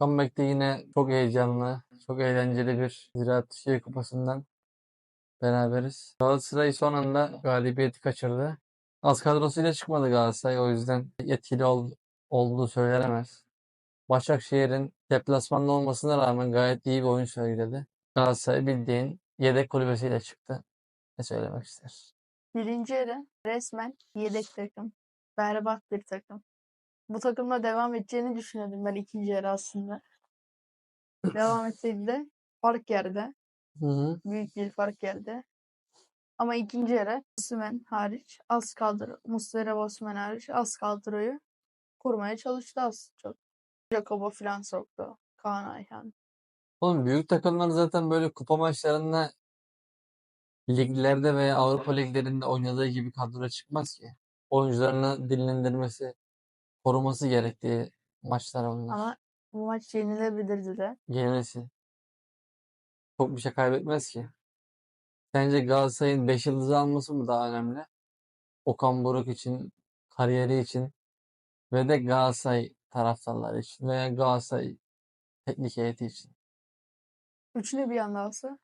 Comeback'te yine çok heyecanlı, çok eğlenceli bir Ziraat Türkiye Kupası'ndan beraberiz. Galatasaray son anda galibiyeti kaçırdı. Az kadrosuyla çıkmadı Galatasaray. O yüzden etkili ol- olduğu söylenemez. Başakşehir'in deplasmanda olmasına rağmen gayet iyi bir oyun sergiledi. Galatasaray bildiğin yedek kulübesiyle çıktı. Ne söylemek ister? Birinci yarı resmen yedek takım. Berbat bir takım. Bu takımla devam edeceğini düşünüyordum ben ikinci yarı aslında. Devam etseydi de fark yerde. Hı hı. Büyük bir fark yerde. Ama ikinci yarı Osimhen hariç az kadro, Muslera Osimhen hariç az kadroyu kurmaya çalıştı az çok. Jacobo falan soktu. Kaan Ayhan. Oğlum büyük takımlar zaten böyle kupa maçlarında liglerde veya Avrupa liglerinde oynadığı gibi kadroya çıkmaz ki. Oyuncularını dinlendirmesi, koruması gerektiği maçlar onlar. Ama bu maç yenilebilirdi de. Yenilsin. Çok bir şey kaybetmez ki. Sence Galatasaray'ın 5 yıldızı alması mı daha önemli? Okan Buruk için, kariyeri için ve de Galatasaray taraftarları için veya Galatasaray teknik heyeti için. Üçünü bir anda alsa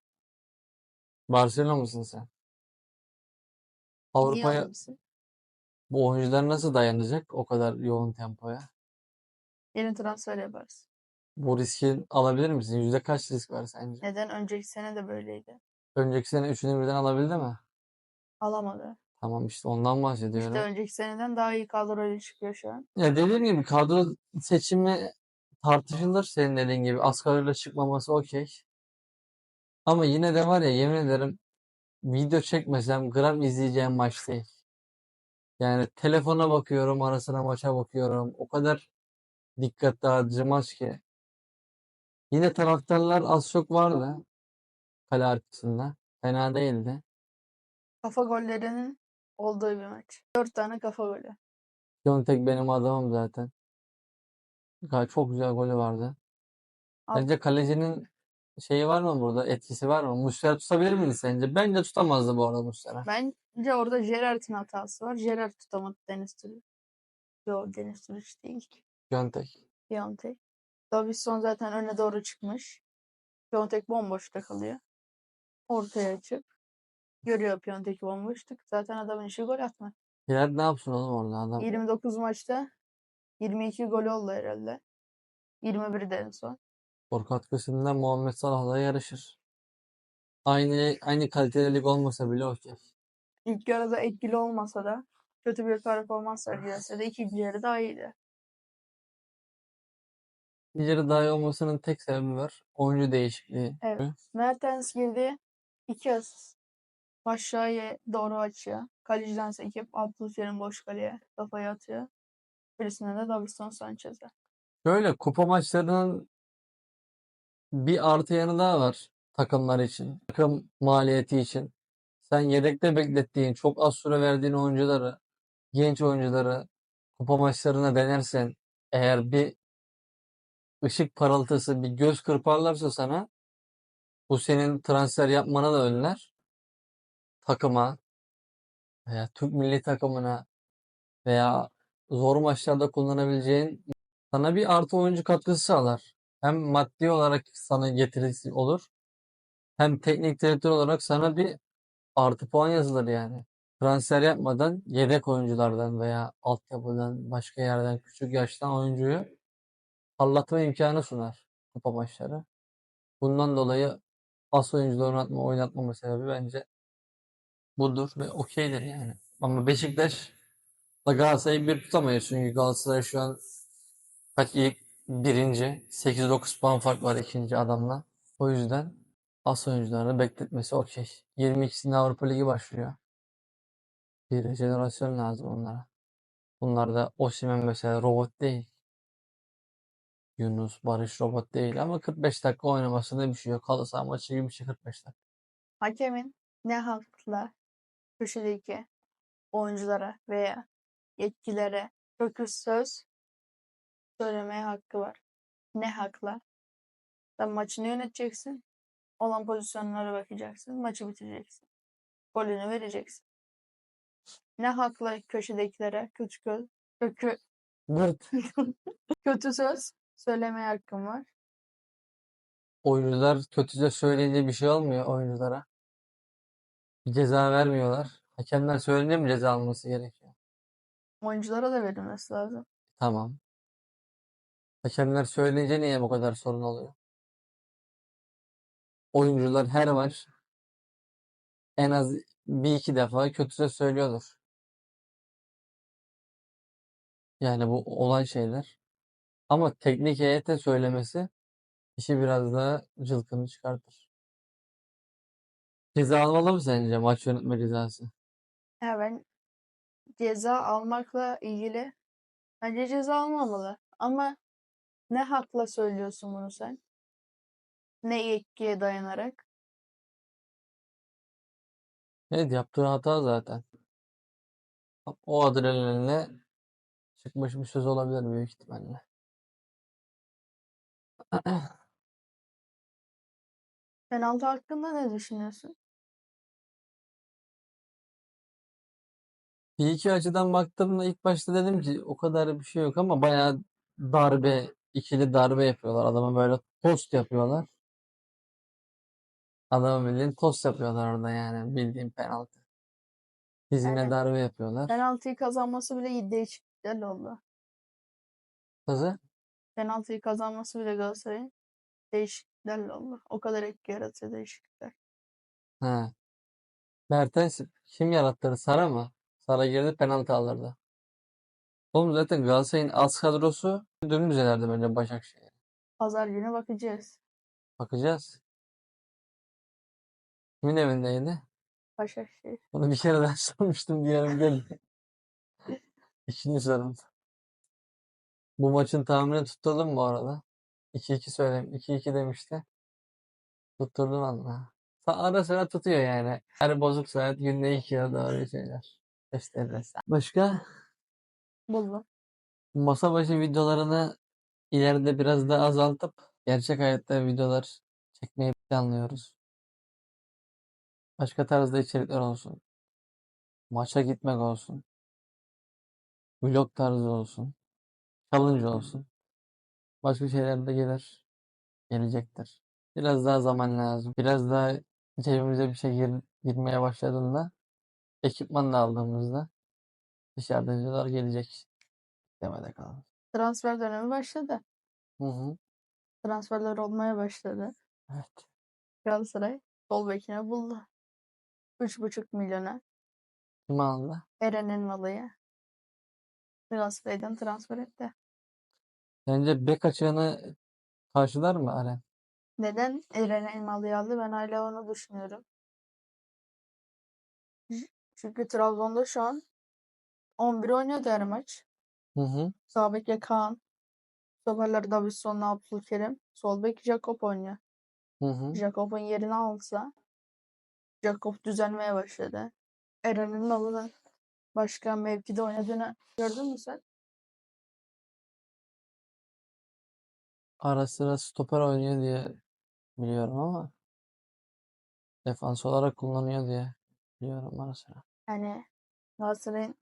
Barcelona mısın sen? Avrupa'ya? Bu oyuncular nasıl dayanacak o kadar yoğun tempoya? Yeni transfer yaparız. Bu riski alabilir misin? Yüzde kaç risk var sence? Neden? Önceki sene de böyleydi. Önceki sene üçünü birden alabildi mi? Alamadı. Tamam işte ondan İşte bahsediyorum. önceki seneden daha iyi kadroyla çıkıyor şu an. Ya dediğim gibi kadro seçimi tartışılır senin dediğin gibi. Asgariyle çıkmaması okey. Ama yine de var ya yemin ederim video çekmesem gram izleyeceğim maç değil. Yani telefona bakıyorum, arasına maça bakıyorum. O kadar dikkat dağıtıcı maç ki. Yine taraftarlar az çok vardı kale arkasında. Fena değildi. Kafa gollerinin olduğu bir maç. Dört tane kafa golü. Piontek benim adamım zaten. Çok güzel golü vardı. Alt- Sence kalecinin şeyi var mı burada? Etkisi var mı? Muslera tutabilir miydi sence? Bence tutamazdı bu arada Muslera. Bence orada Gerrard'ın hatası var. Gerrard tutamadı Deniz Türüç. Yok Deniz Türüç değil. Piontek. Piontek. Davinson zaten öne doğru çıkmış. Piontek bomboşta kalıyor. Ortaya açıp görüyor Piontek'i bomboşluk. Zaten adamın işi gol atmak. Hilal ne yapsın oğlum orada adam? 29 maçta 22 gol oldu herhalde. 21 de en son. Skor katkısında Muhammed Salah'la yarışır. Aynı aynı kalitede lig olmasa bile okey. İlk yarıda etkili olmasa da kötü bir performans sergilese de ikinci yarı daha iyiydi. İkinci daha iyi olmasının tek sebebi var. Oyuncu değişikliği. Evet. Mertens girdi. iki asist. Aşağıya doğru açıyor. Kaleciden sekip Abdülkerim boş kaleye kafayı atıyor. Birisine de Davinson Sanchez'e. Şöyle kupa maçlarının bir artı yanı daha var takımlar için. Takım maliyeti için. Sen yedekte beklettiğin, çok az süre verdiğin oyuncuları, genç oyuncuları kupa maçlarına denersen eğer bir ışık parıltısı, bir göz kırparlarsa sana bu senin transfer yapmana da önler. Takıma veya Türk milli takımına veya zor maçlarda kullanabileceğin sana bir artı oyuncu katkısı sağlar. Hem maddi olarak sana getirisi olur. Hem teknik direktör olarak sana bir artı puan yazılır yani. Transfer yapmadan yedek oyunculardan veya altyapıdan başka yerden küçük yaştan oyuncuyu parlatma imkanı sunar kupa maçları. Bundan dolayı as oyuncuları oynatma, oynatmama sebebi bence budur ve okeydir yani. Ama Beşiktaş da Galatasaray'ı bir tutamayız çünkü Galatasaray şu an kaç ilk birinci 8-9 puan fark var ikinci adamla. O yüzden as oyuncularını bekletmesi okey. 22'sinde Avrupa Ligi başlıyor. Bir jenerasyon lazım onlara. Bunlar da Osimhen mesela robot değil. Yunus, Barış robot değil ama 45 dakika oynamasında bir şey yok. Halı saha maçı gibi bir şey 45 dakika. Hakemin ne hakla köşedeki oyunculara veya yetkililere kötü söz söylemeye hakkı var. Ne hakla? Sen maçını yöneteceksin. Olan pozisyonlara bakacaksın. Maçı bitireceksin. Golünü vereceksin. Ne hakla köşedekilere kötü kötü kötü, Gırt. kötü söz Söylemeye hakkım var. Oyuncular kötüce söyleyince bir şey olmuyor oyunculara. Bir ceza vermiyorlar. Hakemler söyleyince mi ceza alması gerekiyor? Oyunculara da verilmesi lazım. Tamam. Hakemler söyleyince niye bu kadar sorun oluyor? Oyuncular her maç en az bir iki defa kötüce söylüyordur. Yani bu olan şeyler. Ama teknik heyete söylemesi işi biraz daha cılkını çıkartır. Ceza almalı mı sence maç yönetme cezası? Ya ceza almakla ilgili bence ceza almamalı. Ama ne hakla söylüyorsun bunu sen? Ne yetkiye dayanarak? Evet yaptığı hata zaten. O adrenalinle çıkmış bir söz olabilir büyük ihtimalle. Penaltı hakkında ne düşünüyorsun? Bir iki açıdan baktığımda ilk başta dedim ki o kadar bir şey yok ama bayağı darbe, ikili darbe yapıyorlar. Adama böyle tost yapıyorlar. Adama bildiğin tost yapıyorlar orada yani bildiğin penaltı. Dizine Yani darbe yapıyorlar. penaltıyı kazanması bile değişiklikler oldu. Nasıl? Penaltıyı kazanması bile Galatasaray'ın değişikliklerle oldu. O kadar etki yaratıyor değişiklikler. Ha. Mertens kim yarattırdı? Sara mı? Sara girdi penaltı alırdı. Oğlum zaten Galatasaray'ın az kadrosu dümdüz ederdi bence Başakşehir. Pazar günü bakacağız. Bakacağız. Kimin evindeydi? Başakşehir. Bunu bir kere daha sormuştum diyelim geldi. İkinci sorum. Bu maçın tahmini mu bu arada? 2-2 söyleyeyim. 2-2 demişti. Tutturdun valla. Ara sıra tutuyor yani. Her bozuk saat günde 2 ya öyle şeyler. Gösteririz. Başka? Buldum. Masa başı videolarını ileride biraz daha azaltıp gerçek hayatta videolar çekmeyi planlıyoruz. Başka tarzda içerikler olsun. Maça gitmek olsun. Vlog tarzı olsun. Challenge olsun. Başka şeyler de gelir. Gelecektir. Biraz daha zaman lazım. Biraz daha cebimize bir şey gir- girmeye başladığında ekipman da aldığımızda dışarıda videolar gelecek. Demede kalın. Transfer dönemi başladı. Hı hı. Transferler olmaya başladı. Evet. Galatasaray sol bekine buldu. 3,5 milyona Kim aldı? Eren Elmalı'yı Galatasaray'dan transfer etti. Sence bek açığını karşılar mı Aren? Neden Eren Elmalı'yı aldı? Ben hala onu düşünüyorum. Çünkü Trabzon'da şu an 11 oynuyordu her maç. Hı hı. Sağ bek'e Kaan. Stoperler Davidson'la Abdülkerim. Sol bek Jakob oynuyor. Hı hı. Jakob'un yerini alsa Jakob düzelmeye başladı. Eren'in Elmalı'nın başka mevkide oynadığını gördün mü sen? Ara sıra stoper oynuyor diye biliyorum ama defans olarak kullanıyor diye biliyorum ara sıra. Yani Galatasaray'ın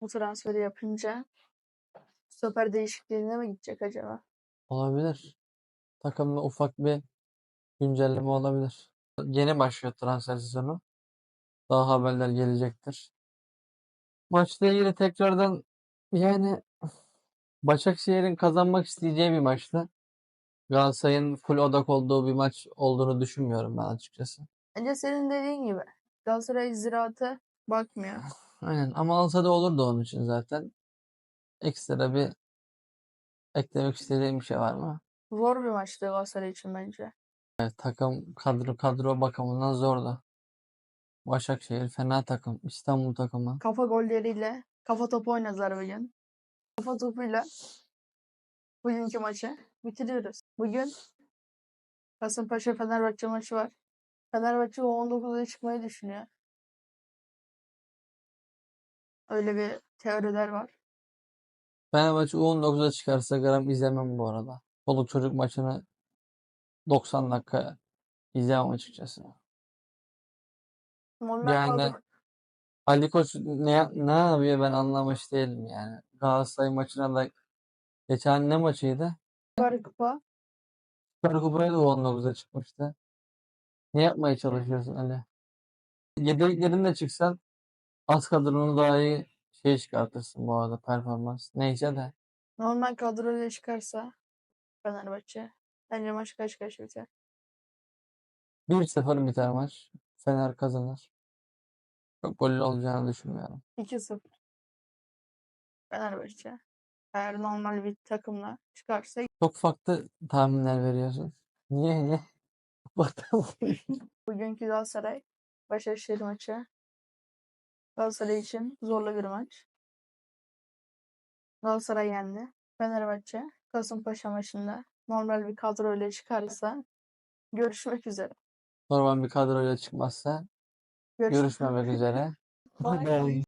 bu transferi yapınca stoper değişikliğine mi gidecek acaba? Olabilir. Takımda ufak bir güncelleme olabilir. Yeni başlıyor transfer sezonu. Daha haberler gelecektir. Maçla ilgili tekrardan yani Başakşehir'in kazanmak isteyeceği bir maçtı. Galatasaray'ın full odak olduğu bir maç olduğunu düşünmüyorum ben açıkçası. Bence senin dediğin gibi Galatasaray ziraate bakmıyor. Aynen ama alsa da olurdu onun için zaten. Ekstra bir eklemek istediğim bir şey var mı? Zor bir maçtı Galatasaray için bence. Evet, takım kadro kadro bakımından zordu. Başakşehir fena takım. İstanbul takımı. Kafa golleriyle kafa topu oynadılar bugün. Kafa topuyla bugünkü maçı bitiriyoruz. Bugün Kasımpaşa Fenerbahçe maçı var. Fenerbahçe U19'a çıkmayı düşünüyor. Öyle bir teoriler var. Fenerbahçe U19'a çıkarsa gram izlemem bu arada. Çoluk çocuk maçını 90 dakika izlemem açıkçası. Normal Yani kadro- Ali Koç ne, ne yapıyor ben anlamış değilim yani. Galatasaray maçına da geçen ne maçıydı? Süper Kupa. Süper Kupa'ya da U19'a çıkmıştı. Ne yapmaya çalışıyorsun Ali? Yedeklerinde çıksan az kadronu daha iyi şey çıkartırsın bu arada performans. Neyse de. Normal kadroyla çıkarsa Fenerbahçe. Bence maç kaç kaç biter. 1-0 biter maç. Fener kazanır. Çok gollü olacağını düşünmüyorum. 2-0. Fenerbahçe. Eğer normal bir takımla çıkarsa Çok farklı tahminler veriyorsun. Niye niye? Bugünkü Galatasaray Başakşehir maçı Galatasaray için zorlu bir maç. Galatasaray yendi. Fenerbahçe Kasımpaşa maçında normal bir kadroyla çıkarsa görüşmek üzere. Normal bir kadroyla çıkmazsa Görüş- görüşmemek üzere. Bye.